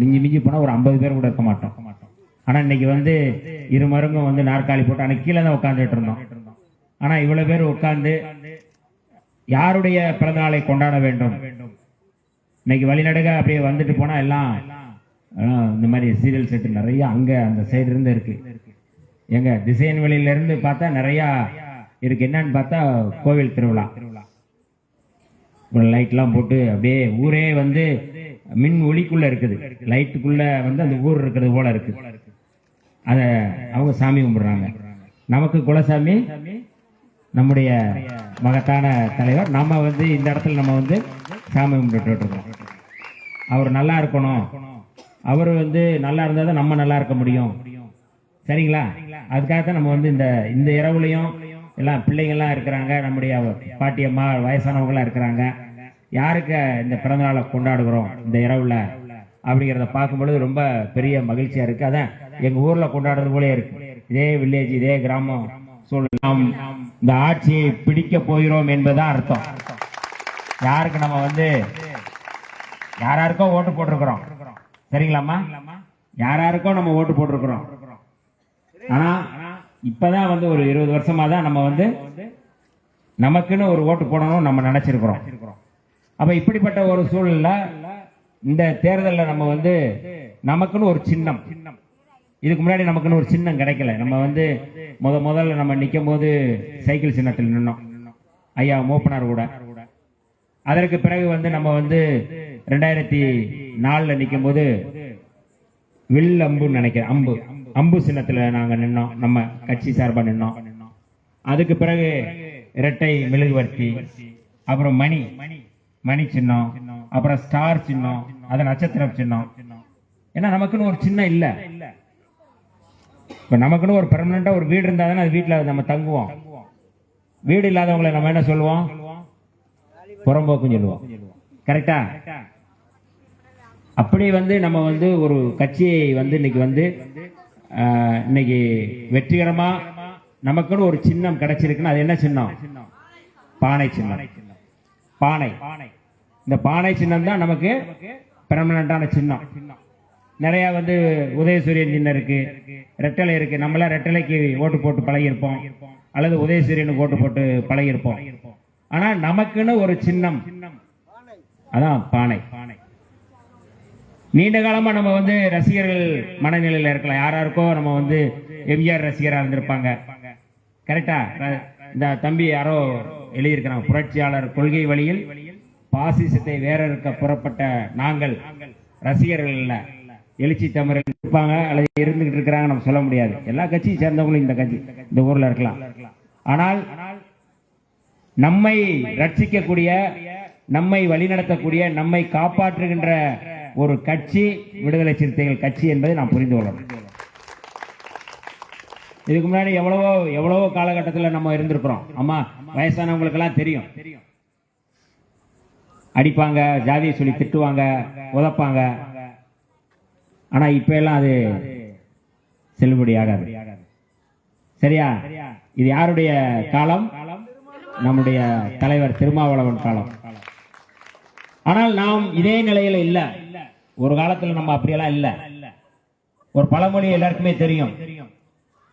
மிஞ்சி மிஞ்சி போனால் ஒரு ஐம்பது பேர் கூட இருக்க மாட்டோம். ஆனால் இன்னைக்கு வந்து இரு மருங்கும் வந்து நாற்காலி போட்டு அன்னைக்கு கீழே தான் உட்காந்துட்டு இருந்தோம். ஆனால் இவ்வளோ பேர் உட்கார்ந்து யாருடைய பிறந்த நாளை கொண்டாட வேண்டும்? இன்னைக்கு வழிநடுக அப்படியே வந்துட்டு போனா எல்லாம் இந்த மாதிரி சீரியல் செட்டு நிறைய அங்க அந்த சைடு இருந்து இருக்கு. எங்க திசையன் வெளியில இருந்து பார்த்தா நிறைய இருக்கு. என்னன்னு பார்த்தா கோவில் திருவிழா. லைட்லாம் போட்டு அப்படியே ஊரே வந்து மின் ஒளிக்குள்ள இருக்குது. லைட்டுக்குள்ள வந்து அந்த ஊர் இருக்கிறது போல இருக்கு. அத அவங்க சாமி கும்பிடுறாங்க. நமக்கு குலசாமி நம்முடைய மகத்தான தலைவர். நம்ம வந்து இந்த இடத்துல நம்ம வந்து சாமி கும்பிட்டு இருக்கோம். அவர் நல்லா இருக்கணும். அவர் வந்து நல்லா இருந்தால் தான் நம்ம நல்லா இருக்க முடியும். சரிங்களா? அதுக்காக தான் நம்ம வந்து இந்த இந்த இரவுலையும் எல்லாம் பிள்ளைங்கள்லாம் இருக்கிறாங்க. நம்முடைய பாட்டி அம்மா வயசானவங்களாம் இருக்கிறாங்க. யாருக்கு இந்த பிறந்தநாளை கொண்டாடுகிறோம் இந்த இரவுல அப்படிங்கிறத பார்க்கும்பொழுது ரொம்ப பெரிய மகிழ்ச்சியா இருக்கு. அதான் எங்க ஊர்ல கொண்டாடுறது போலே இருக்கு. இதே வில்லேஜ் இதே கிராமம் சூழல் இந்த ஆட்சியை பிடிக்க போகிறோம் என்பதுதான் அர்த்தம். யாருக்கு நம்ம வந்து யாராருக்கோ ஓட்டு போட்டிருக்கிறோம். சரிங்களாம்மா? யாராருக்கோ நம்ம ஓட்டு போட்டிருக்கிறோம். ஆனா இப்பதான் வந்து ஒரு இருபது வருஷமா தான் நம்ம வந்து நமக்குன்னு ஒரு ஓட்டு போடணும் நம்ம நினைச்சிருக்கிறோம். அப்ப இப்படிப்பட்ட ஒரு சூழல்ல இந்த தேர்தலில் நம்ம வந்து நமக்குன்னு ஒரு சின்னம். இதுக்கு முன்னாடி நமக்குன்னு ஒரு சின்னம் கிடைக்கல. நம்ம வந்து முத முதல்ல நம்ம நிற்கும் போது சைக்கிள் சின்னத்தில் நின்னோம். ஐயா மூப்பனார் கூட. அதற்கு பிறகு வந்து நம்ம வந்து ரெண்டாயிரத்தி நாலில் நிற்கும் போது வில் அம்புன்னு நினைக்கிறேன். அம்பு. அம்பு சின்னத்துல நாங்க நின்னோம். நம்ம கட்சி சார்பா நின்னோம். அதுக்கு பிறகு இரட்டை மெழுகுவர்த்தி அப்புறம் மணி. மணி சின்னம் அப்புறம் ஸ்டார் சின்னம் அது நட்சத்திரம் சின்னம். ஏன்னா நமக்குன்னு ஒரு சின்னம் இல்ல. இப்ப நமக்குன்னு ஒரு பெர்மனண்டா ஒரு வீடு இருந்தா தானே அது வீட்டுல நம்ம தங்குவோம். வீடு இல்லாதவங்களை நம்ம என்ன சொல்லுவோம்? புறம்போக்குன்னு சொல்லுவோம். கரெக்டா அப்படி வந்து நம்ம வந்து ஒரு கட்சியை வந்து இன்னைக்கு வந்து ஆஹ், இன்னைக்கு வெற்றிகரமா நமக்குன்னு ஒரு சின்னம் கிடைச்சிருக்குன்னா அது என்ன சின்னம்? பானை சின்னம். பானை பானை. இந்த பானை சின்னம் தான் நமக்கு பெர்மனண்டான சின்னம். நிறைய வந்து உதயசூரியன் சின்னம் இருக்கு. ரெட்டலை இருக்கு. நம்மளாம் ரெட்டலைக்கு ஓட்டு போட்டு பழகியிருப்போம். அல்லது உதயசூரியனுக்கு ஓட்டு போட்டு பழகியிருப்போம். ஆனா நமக்குன்னு ஒரு சின்னம். அதான் பானை. நீண்ட காலமா நம்ம வந்து ரசிகர்கள் மனநிலையில இருக்கலாம். யாராருக்கோ நம்ம வந்து எம்ஜிஆர் ரசிகரா இருந்திருப்பாங்க. கரெக்டா இந்த தம்பி யாரோ எழுதியிருக்கிறான். புரட்சியாளர் கொள்கை வழியில் பாசிசத்தை வேறறுக்க புறப்பட்ட நாங்கள் ரசிகர்கள் இல்லை எழுச்சி தமிழர்கள் இருப்பாங்க அல்லது இருந்துகிட்டு இருக்கிறாங்க நம்ம சொல்ல முடியாது. எல்லா கட்சியும் சேர்ந்தவங்களும் இந்த கட்சி இந்த ஊர்ல இருக்கலாம். ஆனால் நம்மை ரட்சிக்கக்கூடிய நம்மை வழிநடத்தக்கூடிய நம்மை காப்பாற்றுகின்ற ஒரு கட்சி விடுதலை சிறுத்தைகள் கட்சி என்பதை நாம் புரிந்து கொள்ளணும் இதுக்கு முன்னாடி எவ்வளவோ எவ்வளவோ காலகட்டத்தில் நம்ம இருந்திருக்கிறோம். அம்மா வயசானவங்களுக்கெல்லாம் தெரியும். அடிப்பாங்க ஜாதியை சொல்லி திட்டுவாங்க உதப்பாங்க. ஆனா இப்ப எல்லாம் அது செல்லுபடி ஆகாது. சரியா? இது யாருடைய காலம்? நம்முடைய தலைவர் திருமாவளவன் காலம். ஆனால் நாம் இதே நிலையில இல்ல. ஒரு காலத்துல நம்ம அப்படியெல்லாம் இல்ல. ஒரு பழமொழி எல்லாருக்குமே தெரியும்.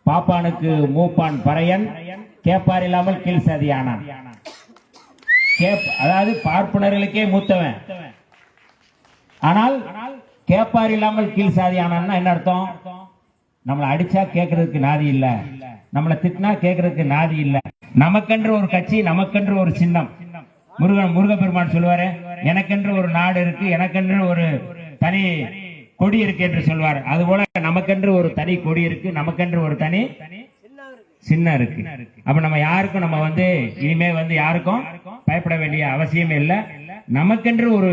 பாப்பானுக்கு மூப்பான் பறையன் கேப்பார் இல்லாமல் கீழ் சாதியானான் கேப் அதாவது பார்ப்பனர்களுக்கே மூத்தவன். ஆனால் கேப்பார் இல்லாமல் கீழ் சாதியானான்னா என்ன அர்த்தம்? நம்மளை அடிச்சா கேட்கறதுக்கு நாதி இல்ல. நம்மளை திட்டினா கேட்கறதுக்கு நாதி இல்ல. நமக்கென்று ஒரு கட்சி நமக்கென்று ஒரு சின்னம். முருகன் முருகப்பெருமான் சொல்லுவாரு எனக்கென்று ஒரு நாடு இருக்கு எனக்கென்று ஒரு தனி கொடி இருக்கு என்று சொல்வார் அதுபோல நமக்கென்று ஒரு தனி கொடி இருக்கு நமக்கென்று ஒரு தனி சின்னம் இருக்கு. அப்ப நம்ம யாருக்கும் நம்ம வந்து இனிமே வந்து யாருக்கும் பயப்பட வேண்டிய அவசியமே இல்ல. நமக்கென்று ஒரு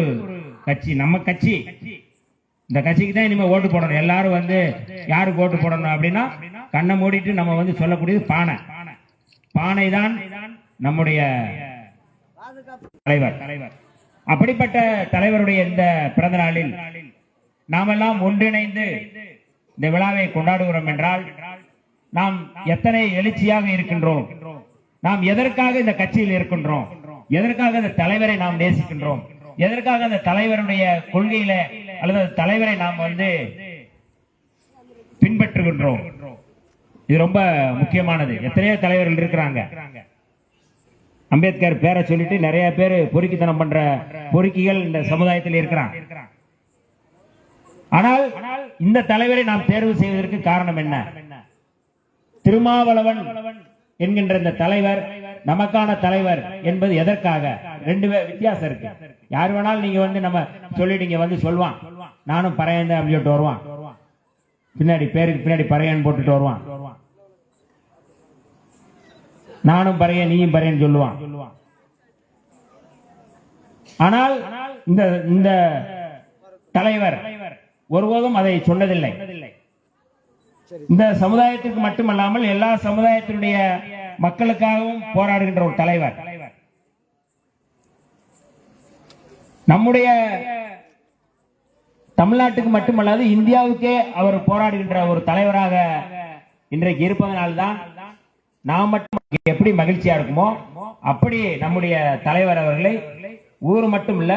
கட்சி நம்ம கட்சி. இந்த கட்சிக்கு தான் இனிமே ஓட்டு போடணும். எல்லாரும் வந்து யாருக்கு ஓட்டு போடணும் அப்படின்னா கண்ணை மூடிட்டு நம்ம வந்து சொல்லக்கூடியது பானை. பானை தான் நம்முடைய தலைவர். அப்படிப்பட்ட தலைவருடைய இந்த பிறந்த நாளில் நாமெல்லாம் ஒன்றிணைந்து இந்த விழாவை கொண்டாடுகிறோம் என்றால் நாம் எத்தனை எழுச்சியாக இருக்கின்றோம்? நாம் எதற்காக இந்த கட்சியில் இருக்கின்றோம்? எதற்காக இந்த தலைவரை நாம் நேசிக்கின்றோம்? எதற்காக அந்த தலைவருடைய கொள்கையில அல்லது அந்த தலைவரை நாம் வந்து பின்பற்றுகின்றோம்? இது ரொம்ப முக்கியமானது. எத்தனையோ தலைவர்கள் இருக்கிறாங்க. அம்பேத்கர் பேரை சொல்லிட்டு நிறைய பேர் பொறுக்கித்தனம் பண்ற பொறுக்கிகள் இந்த சமுதாயத்தில் இருக்கிறான் ஆனால் இந்த தலைவரை நாம் தேர்வு செய்வதற்கு காரணம் என்ன? திருமாவளவன் என்கின்ற இந்த தலைவர் நமக்கான தலைவர் என்பது எதற்காக? ரெண்டு பேர் வித்தியாசம் இருக்கு. யார் வேணாலும் நீங்க வந்து நம்ம சொல்லிட்டீங்க வந்து சொல்லுவான் நானும் பறையன் அப்படின்னு சொல்லிட்டு வருவான். பின்னாடி பேருக்கு பின்னாடி பறையன் போட்டுட்டு வருவான். நானும் பறையன் நீயும் பறையன் சொல்லுவான். ஆனால் இந்த இந்த தலைவர் ஒருபோதும் அதை சொன்னதில்லை. இந்த சமுதாயத்திற்கு மட்டுமல்லாமல் எல்லா சமுதாயத்தினுடைய மக்களுக்காகவும் போராடுகின்ற ஒரு தலைவர். நம்முடைய தமிழ்நாட்டுக்கு மட்டுமல்லாது இந்தியாவுக்கே அவர் போராடுகின்ற ஒரு தலைவராக இன்றைக்கு இருப்பதனால்தான் நாம் மட்டும் எப்படி மகிழ்ச்சியா இருக்குமோ அப்படி நம்முடைய தலைவர் அவர்களை ஊர் மட்டும் இல்ல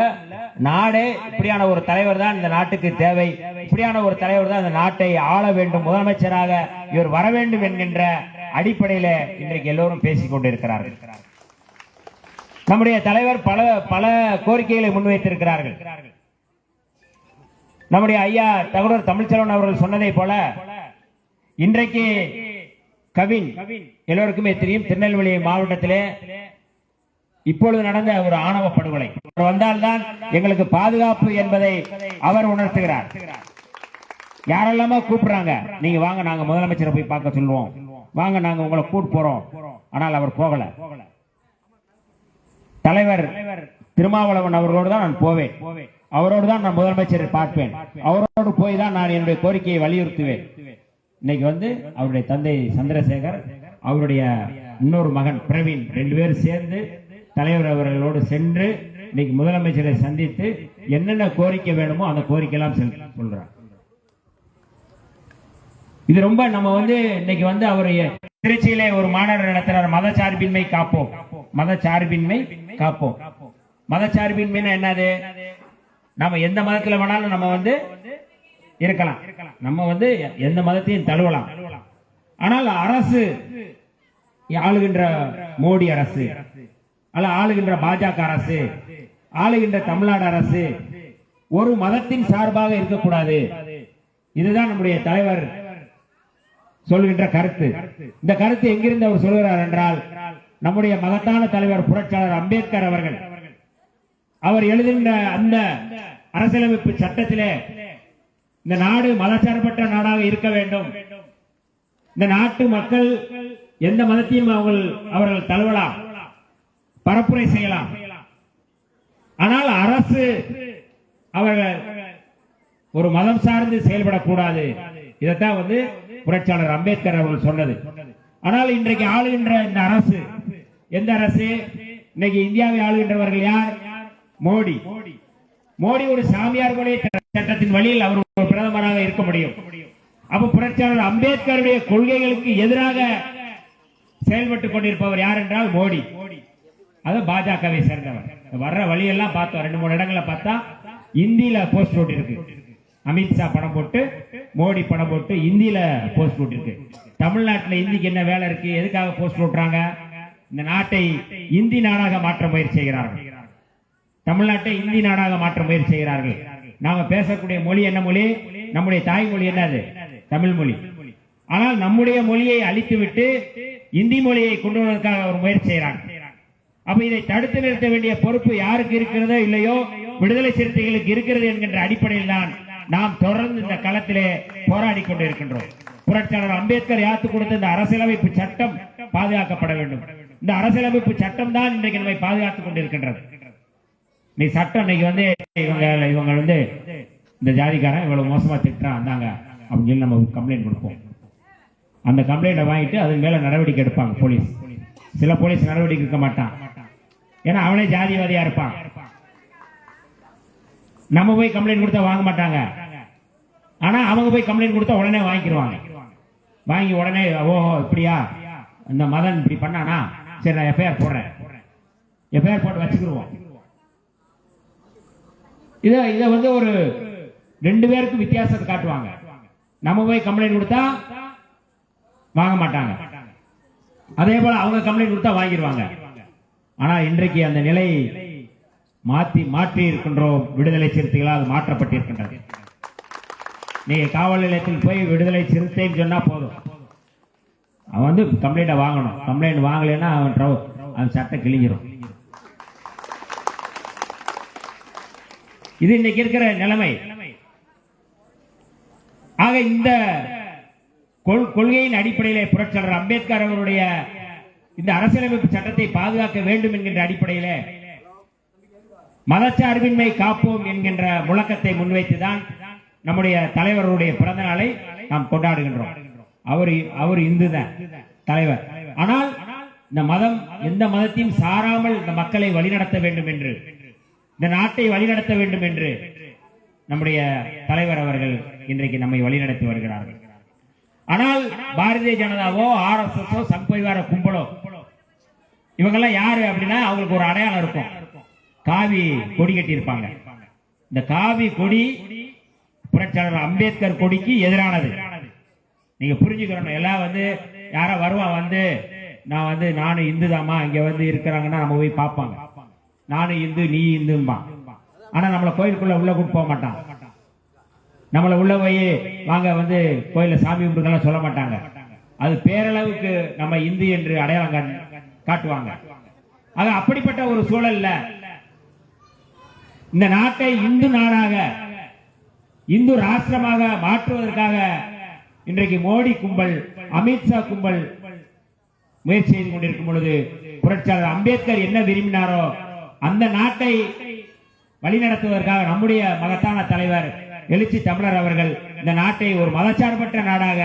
நாடே இப்படியான ஒரு தலைவர் தான் இந்த நாட்டுக்கு தேவை. இப்படியான ஒரு தலைவர் தான் இந்த நாட்டை ஆள வேண்டும். முதலமைச்சராக இவர் வர வேண்டும் என்கின்ற அடிப்படையில இன்றைக்கு எல்லோரும் பேசிக் கொண்டிருக்கிறார்கள். நம்முடைய தலைவர் பல பல கோரிக்கைகளை முன்வைத்திருக்கிறார்கள். நம்முடைய ஐயா தகுடர் தமிழ்ச்செல்வன் அவர்கள் சொன்னதை போல இன்றைக்கு கவின் எல்லோருக்குமே தெரியும். திருநெல்வேலி மாவட்டத்திலே இப்பொழுது நடந்த ஒரு ஆணவ படுகொலை. அவர் வந்தால்தான் எங்களுக்கு பாதுகாப்பு என்பதை அவர் உணர்த்துகிறார். யாரெல்லாமோ கூப்பிடுறாங்க. நீங்க வாங்க நாங்க முதலமைச்சரை போய் பார்க்க சொல்லுவோம். வாங்க நாங்க உங்களை கூட்டு போறோம். ஆனால் அவர் போகல. தலைவர் திருமாவளவன் அவர்களோடு தான் நான் போவேன். அவரோடு தான் நான் முதலமைச்சரை பார்ப்பேன். அவரோடு போய் தான் நான் என்னுடைய கோரிக்கையை வலியுறுத்துவேன். இன்னைக்கு வந்து அவருடைய தந்தை சந்திரசேகர் அவருடைய இன்னொரு மகன் பிரவீன் ரெண்டு பேரும் சேர்ந்து தலைவர் அவர்களோடு சென்று இன்னைக்கு முதலமைச்சரை சந்தித்து என்னென்ன கோரிக்கை வேணுமோ அந்த கோரிக்கையெல்லாம் சொல்றார். இது ரொம்ப நம்ம வந்து இன்னைக்கு வந்து அவர் திருச்சியிலே ஒரு மாநாடு நடத்துறார். மதச்சார்பின்மை காப்போம். மதச்சார்பின்மை காப்போம். மதச்சார்பின்மைன்னா என்னது? நம்ம எந்த மதத்துல வேணாலும் நம்ம வந்து இருக்கலாம். நம்ம வந்து எந்த மதத்தையும் தழுவலாம். ஆனால் அரசு ஆளுகின்ற மோடி அரசு அல்ல ஆளுகின்ற பாஜக அரசு ஆளுகின்ற தமிழ்நாடு அரசு ஒரு மதத்தின் சார்பாக இருக்கக்கூடாது. இதுதான் நம்முடைய தலைவர் சொல்கின்ற கருத்து. இந்த கருத்து எங்கிருந்து அவர் சொல்கிறார் என்றால் நம்முடைய மகத்தான தலைவர் புரட்சியாளர் அம்பேத்கர் அவர்கள். அவர் எழுதுகின்ற அந்த அரசியலமைப்பு சட்டத்திலே இந்த நாடு மதச்சார்பற்ற நாடாக இருக்க வேண்டும். இந்த நாட்டு மக்கள் எந்த மதத்தையும் அவர்கள் அவர்கள் தழுவலாம். பரப்புரை செய்யலாம். ஆனால் அரசு அவர்கள் ஒரு மதம் சார்ந்து செயல்படக்கூடாது. இதைத்தான் வந்து புரட்சியாளர் அம்பேத்கர் அவர்கள் சொன்னது. ஆனால் இன்றைக்கு ஆளுகின்ற இந்த அரசு எந்த அரசு? இன்னைக்கு இந்தியாவை ஆளுகின்றவர்கள் யார்? மோடி. மோடி ஒரு சாமியார் கொலை சட்டத்தின் வழியில் அவர் ஒரு பிரதமராக இருக்க முடியும். அப்ப புரட்சியாளர் அம்பேத்கருடைய கொள்கைகளுக்கு எதிராக செயல்பட்டுக் கொண்டிருப்பவர் யார் என்றால் மோடி. அது பாஜகவை சேர்ந்தவர். வர்ற வழியெல்லாம் பார்த்தோம். ரெண்டு மூணு இடங்களை பார்த்தா இந்தியில போஸ்ட் போட்டு இருக்கு. அமித்ஷா படம் போட்டு மோடி படம் போட்டு இந்தியில போஸ்ட் போட்டிருக்கு இருக்கு. தமிழ்நாட்டுல இந்திக்கு என்ன வேலை இருக்கு? எதுக்காக போஸ்ட் போட்டுறாங்க இந்த நாட்டை இந்தி நாடாக மாற்ற முயற்சி செய்கிறார்கள். தமிழ்நாட்டை இந்தி நாடாக மாற்ற முயற்சி செய்கிறார்கள். நாம பேசக்கூடிய மொழி என்ன மொழி? நம்முடைய தாய்மொழி என்னது? தமிழ் மொழி. ஆனால் நம்முடைய மொழியை அழித்துவிட்டு இந்தி மொழியை கொண்டு வருவதற்காக ஒரு முயற்சி செய்கிறாங்க அப்ப இதை தடுத்து நிறுத்த வேண்டிய பொறுப்பு யாருக்கு இருக்கிறதோ இல்லையோ விடுதலை சிறுத்தைகளுக்கு இருக்கிறது என்கின்ற அடிப்படையில் தான் நாம் தொடர்ந்து இந்த களத்திலே போராடி கொண்டிருக்கின்றோம். புரட்சியாளர் அம்பேத்கர் யாத்து கொடுத்த இந்த அரசியலமைப்பு சட்டம் பாதுகாக்கப்பட வேண்டும். இந்த அரசியலமைப்பு சட்டம் தான் இன்றைக்கு நம்மை பாதுகாத்துக் கொண்டிருக்கின்றது. நீ சட்டம் இன்னைக்கு வந்து இவங்க இவங்க வந்து இந்த ஜாதிக்காரன் இவ்வளவு மோசமா திட்டுறான் வந்தாங்க அப்படின்னு சொல்லி நம்ம கம்ப்ளைண்ட் கொடுப்போம். அந்த கம்ப்ளைண்ட்டை வாங்கிட்டு அதன் மேல நடவடிக்கை எடுப்பாங்க போலீஸ். சில போலீஸ் நடவடிக்கை எடுக்க மாட்டான். ஏன்னா அவனே ஜாதிவாதியா இருப்பான். நம்ம போய் கம்ப்ளைண்ட் கொடுத்தா வாங்க மாட்டாங்க. ஆனா அவங்க போய் கம்ப்ளைண்ட் கொடுத்தா உடனே வாங்கிக்கிடுவாங்க வாங்கி உடனே ஓ இப்படியா? இந்த மதன் இப்படி பண்ணானா? சரி நான் எஃப்ஐஆர் போடுறேன். எஃப்ஐஆர் போட்டு வச்சுக்கிருவோம். இதை இதை வந்து ஒரு ரெண்டு பேருக்கும் வித்தியாசத்தை காட்டுவாங்க. நம்ம போய் கம்ப்ளைண்ட் கொடுத்தா வாங்க மாட்டாங்க. அதே போல அவங்க கம்ப்ளைண்ட் கொடுத்தா வாங்கிடுவாங்க ஆனா இன்றைக்கு அந்த நிலை மாத்தி மாற்றி இருக்கின்றோம். விடுதலை சிறுத்தைகளால் மாற்றப்பட்டிருக்கின்றது. நீங்கள் காவல் நிலையத்தில் போய் விடுதலை சிறுத்தைன்னு சொன்னா போதும். அவன் வந்து கம்ப்ளைண்ட்டை வாங்கணும். கம்ப்ளைண்ட் வாங்கலைன்னா அவன் ட்ரவ் அவன் சட்டை கிழிஞ்சிரும். இது இன்னைக்கு இருக்கிற நிலைமை. ஆக இந்த கொள்- கொள்கையின் அடிப்படையில் புரட்சியாளர் அம்பேத்கர் அவருடைய இந்த அரசியலமைப்பு சட்டத்தை பாதுகாக்க வேண்டும் என்கின்ற அடிப்படையில மதச்சார்பின்மை காப்போம் என்கின்ற முழக்கத்தை முன்வைத்துதான் நம்முடைய தலைவருடைய பிறந்த நாளை நாம் கொண்டாடுகின்றோம். அவர் அவர் இந்து தான் தலைவர். ஆனால் இந்த மதம் எந்த மதத்தையும் சாராமல் இந்த மக்களை வழிநடத்த வேண்டும் என்று இந்த நாட்டை வழிநடத்த வேண்டும் என்று நம்முடைய தலைவர் அவர்கள் இன்றைக்கு நம்மை வழிநடத்தி வருகிறார்கள். ஆனால் பாரதிய ஜனதாவோ ஆர் எஸ் எஸ் சங் கும்பலோ இவங்கெல்லாம் யாரு அப்படின்னா அவங்களுக்கு ஒரு அடையாளம் இருக்கும். காவி கொடி கட்டியிருப்பாங்க. இந்த காவி கொடி புரட்சியாளர் அம்பேத்கர் கொடிக்கு எதிரானது. நீங்க புரிஞ்சுக்கிறோம் எல்லாம் வந்து யாரோ வருவான் வந்து நான் வந்து நானும் இந்து தாமா இங்க வந்து இருக்கிறாங்கன்னா நம்ம போய் பார்ப்பாங்க. நானும் இந்து நீ இந்தும்பா ஆனா நம்மள கோயிலுக்குள்ள உள்ள கூட்டு போக மாட்டான். நம்மளை உள்ள போய் வாங்க வந்து கோயில சாமி கும்பிடுங்கலாம் சொல்ல மாட்டாங்க. அது பேரளவுக்கு நம்ம இந்து என்று அடையாளம் காட்டுவாங்க. ஆக அப்படிப்பட்ட ஒரு சூழல்ல இந்த நாட்டை இந்து நாடாக இந்து ராஷ்டிரமாக மாற்றுவதற்காக இன்றைக்கு மோடி கும்பல் அமித்ஷா கும்பல் முயற்சி செய்து கொண்டிருக்கும் பொழுது புரட்சியாளர் அம்பேத்கர் என்ன விரும்பினாரோ அந்த நாட்டை வழிநடத்துவதற்காக நம்முடைய மகத்தான தலைவர் எழுச்சி தமிழர் அவர்கள் இந்த நாட்டை ஒரு மதச்சார்பற்ற நாடாக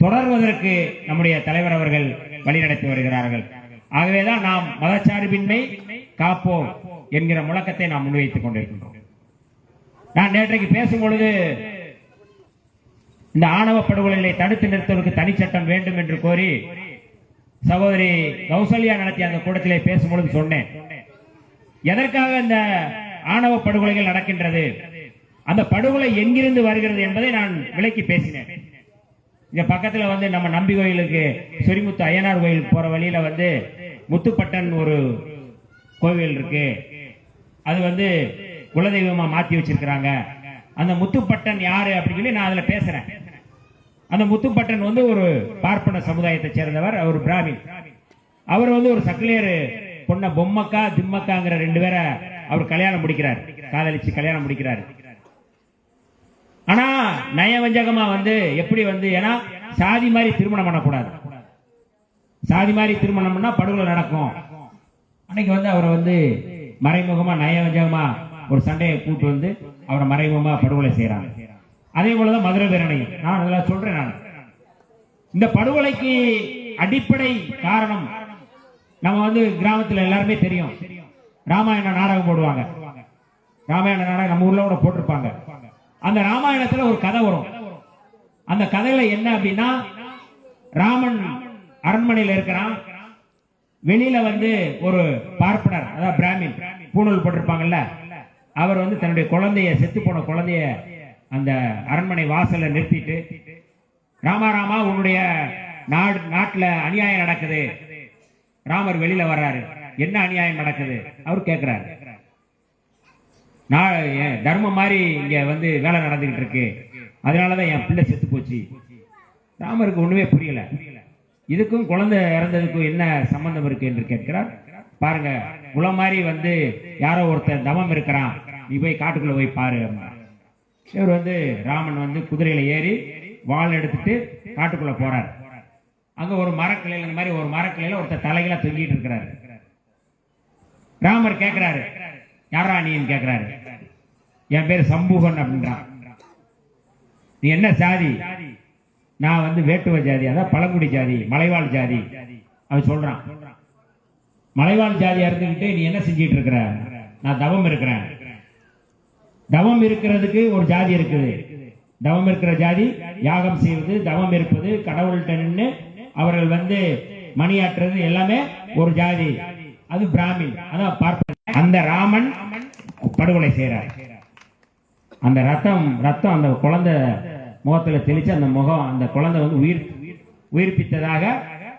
தொடர்வதற்கு நம்முடைய தலைவர் அவர்கள் வழிநடத்தி வருகிறார்கள். ஆகவேதான் நாம் மதச்சார்பின்மை காப்போம் என்கிற முழக்கத்தை நாம் முன்வைத்துக் கொண்டிருக்கின்றோம். நான் நேற்றைக்கு பேசும் பொழுது இந்த ஆணவ படுகொலைகளை தடுத்து நிறுத்துவதற்கு தனிச்சட்டம் வேண்டும் என்று கோரி சகோதரி கௌசல்யா நடத்திய அந்த கூட்டத்திலே பேசும்பொழுது சொன்னேன். எதற்காக இந்த ஆணவ படுகொலைகள் நடக்கின்றது. அந்த படுகொலை எங்கிருந்து வருகிறது என்பதை நான் விளக்கி பேசினேன். இங்க பக்கத்துல வந்து நம்ம நம்பி கோயிலுக்கு சொரிமுத்து அய்யனார் கோயில் போற வழியில வந்து முத்துப்பட்டன் ஒரு கோவில் இருக்கு. அது வந்து குலதெய்வமா மாத்தி வச்சிருக்கிறாங்க. அந்த முத்துப்பட்டன் யாரு அப்படின்னு சொல்லி நான் அதுல பேசுறேன். அந்த முத்துப்பட்டன் வந்து ஒரு பார்ப்பன சமுதாயத்தை சேர்ந்தவர் அவர் பிராமின் அவர் வந்து ஒரு சக்கிலியர் பொண்ண பொம்மக்கா திம்மக்காங்கிற ரெண்டு பேரை அவர் கல்யாணம் முடிக்கிறார். காதலிச்சு கல்யாணம் முடிக்கிறார். ஆனா நயவஞ்சகமா வந்து எப்படி வந்து ஏன்னா சாதி மாதிரி திருமணம் பண்ணக்கூடாது. சாதி மாதிரி திருமணம் பண்ணா படுகொலை நடக்கும். அன்னைக்கு வந்து அவரை வந்து மறைமுகமா நயவஞ்சகமா ஒரு சண்டையை கூட்டு வந்து அவரை மறைமுகமா படுகொலை செய்யறாங்க. அதே போலதான் மதுரை பேரணையும். நான் அதெல்லாம் சொல்றேன் நான். இந்த படுகொலைக்கு அடிப்படை காரணம் நம்ம வந்து கிராமத்துல எல்லாருமே தெரியும். ராமாயண நாடகம் போடுவாங்க. ராமாயண நாடகம் நம்ம ஊர்ல கூட போட்டிருப்பாங்க. அந்த ராமாயணத்துல ஒரு கதை வரும். அந்த கதையில என்ன அப்படின்னா ராமன் அரண்மனையில இருக்கிறான். வெளியில வந்து ஒரு பார்ப்பனர் அதாவது பிராமின் பூணூல் போட்டிருப்பாங்கல்ல அவர் வந்து தன்னுடைய குழந்தைய செத்து போன குழந்தைய அந்த அரண்மனை வாசல்ல நிறுத்திட்டு ராமா ராமா உன்னுடைய நாடு நாட்டுல அநியாயம் நடக்குது. ராமர் வெளியில வர்றாரு. என்ன அநியாயம் நடக்குது? அவர் கேட்கிறாரு நான் என் தர்மம் மாதிரி இங்க வந்து வேலை நடந்துகிட்டு இருக்கு. அதனாலதான் என் பிள்ளை செத்து போச்சு. ராமருக்கு ஒண்ணுமே புரியல. இதுக்கும் குழந்தை இறந்ததுக்கும் என்ன சம்பந்தம் இருக்கு என்று கேட்கிறார். பாருங்க குளம் மாதிரி வந்து யாரோ ஒருத்தன் தவம் இருக்கிறான். நீ போய் காட்டுக்குள்ள போய் பாரு இவர் வந்து ராமன் வந்து குதிரையில ஏறி வாள் எடுத்துட்டு காட்டுக்குள்ள போறார். அங்க ஒரு மரக்கிளையில இந்த மாதிரி ஒரு மரக்கிளையில ஒருத்தர் தலைகளை தொங்கிட்டு இருக்கிறாரு. ராமர் கேட்கிறாரு யாரா நீன்னு கேட்கிறாரு என் பேர் சம்பூகன் அப்படின்றான் நீ என்ன சாதி? நான் வந்து வேட்டுவ ஜாதி அதான் பழங்குடி ஜாதி மலைவாழ் ஜாதி அவன் சொல்றான். மலைவாழ் ஜாதியா இருந்துகிட்டே நீ என்ன செஞ்சிட்டு இருக்கிற? நான் தவம் இருக்கிறேன். தவம் இருக்கிறதுக்கு ஒரு ஜாதி இருக்குது. தவம் இருக்கிற ஜாதி யாகம் செய்வது தவம் இருப்பது கடவுள்கிட்ட நின்னு அவர்கள் வந்து மணியாற்றுறது எல்லாமே ஒரு ஜாதி அது பிராமின். அதான் பார்ப்பன் அந்த ராமன் படுகொலை செய்யறார் அந்த ரத்தம் ரத்தம் அந்த குழந்தை முகத்துல தெளிச்சு அந்த முகம் அந்த குழந்தை வந்து உயிர் உயிர்ப்பித்ததாக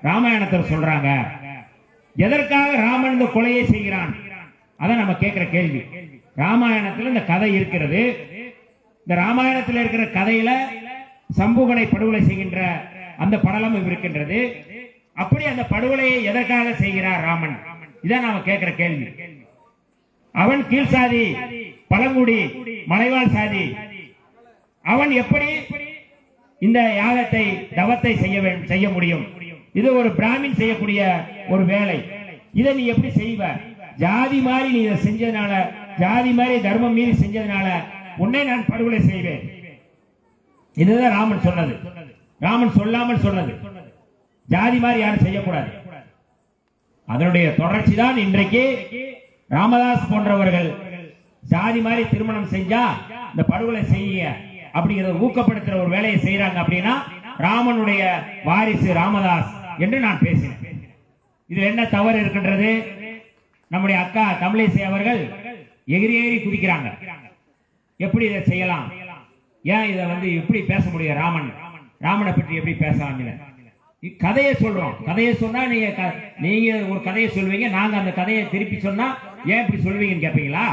ராமாயணத்தில் சொல்றாங்க. எதற்காக ராமன் இந்த கொலையை செய்கிறான்? அதான் நம்ம கேட்கிற கேள்வி. ராமாயணத்தில் இந்த கதை இருக்கிறது. இந்த ராமாயணத்தில் இருக்கிற கதையில சம்புகனை படுகொலை செய்கின்ற அந்த படலமும் இருக்கின்றது. அப்படி அந்த படுகொலையை எதற்காக செய்கிறார் ராமன்? இதான் நாம கேட்கிற கேள்வி. அவன் கீழ் சாதி பழங்குடி மலைவாழ் சாதி. அவன் எப்படி இந்த யாகத்தை தவத்தை செய்ய செய்ய முடியும்? இது ஒரு பிராமின் செய்யக்கூடிய ஒரு வேலை. இதை நீ எப்படி செய்வ? ஜாதி மாதிரி நீ இதை செஞ்சதுனால ஜாதி மாதிரி தர்மம் மீறி செஞ்சதுனால உன்னை நான் படுகொலை செய்வேன். இதுதான் ராமன் சொன்னது. ராமன் சொல்லாமல் சொன்னது. ஜாதி மாதிரி யாரும் செய்யக்கூடாது. அதனுடைய தொடர்ச்சி தான் இன்றைக்கு ராமதாஸ் போன்றவர்கள் ஜாதி மாதிரி திருமணம் செஞ்சா இந்த படுகொலை செய்ய அப்படிங்கிறத ஊக்கப்படுத்துற ஒரு வேலையை செய்யறாங்க அப்படின்னா ராமனுடைய வாரிசு ராமதாஸ் என்று நான் பேசினேன். இதுல என்ன தவறு இருக்கின்றது? நம்முடைய அக்கா தமிழிசை அவர்கள் எகிரி எகிரி குதிக்கிறாங்க. எப்படி இதை செய்யலாம்? ஏன் இதை வந்து எப்படி பேச முடியும்? ராமன் ராமனை பற்றி எப்படி பேசலாம் இதை? கதையை சொல்றோம். கதையை சொன்னா நீங்க நீங்க ஒரு கதையை சொல்வீங்க நாங்க அந்த கதையை திருப்பி சொன்னா ஏன் இப்படி சொல்வீங்கன்னு கேட்பீங்களா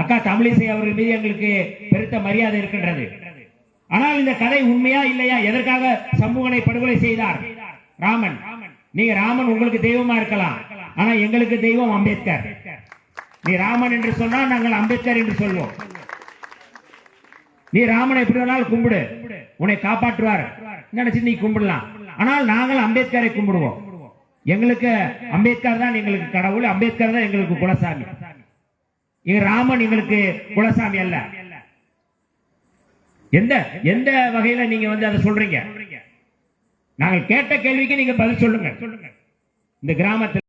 அக்கா தமிழிசை அவர்கள் மீது எங்களுக்கு பெருத்த மரியாதை இருக்கின்றது. ஆனால் இந்த கதை உண்மையா இல்லையா? எதற்காக சமூகனை படுகொலை செய்தார்? ராமன். நீங்க ராமன் உங்களுக்கு தெய்வமா இருக்கலாம். ஆனா எங்களுக்கு தெய்வம் அம்பேத்கர். நீ ராமன் என்று சொன்னால் நாங்கள் அம்பேத்கர் என்று சொல்வோம். நீ ராமனை எப்படி வேணாலும் கும்பிடு. உன்னை காப்பாற்றுவார். நினைச்சு நீ கும்பிடலாம். ஆனால் நாங்கள் அம்பேத்கரை கும்பிடுவோம். எங்களுக்கு அம்பேத்கர் தான் எங்களுக்கு கடவுள் அம்பேத்கர் தான் எங்களுக்கு குலசாமி. ராமன் எங்களுக்கு குலசாமி அல்ல. எந்த எந்த வகையில நீங்க வந்து அதை சொல்றீங்க? நாங்கள் கேட்ட கேள்விக்கு நீங்க பதில் சொல்லுங்க சொல்லுங்க இந்த கிராமத்தில்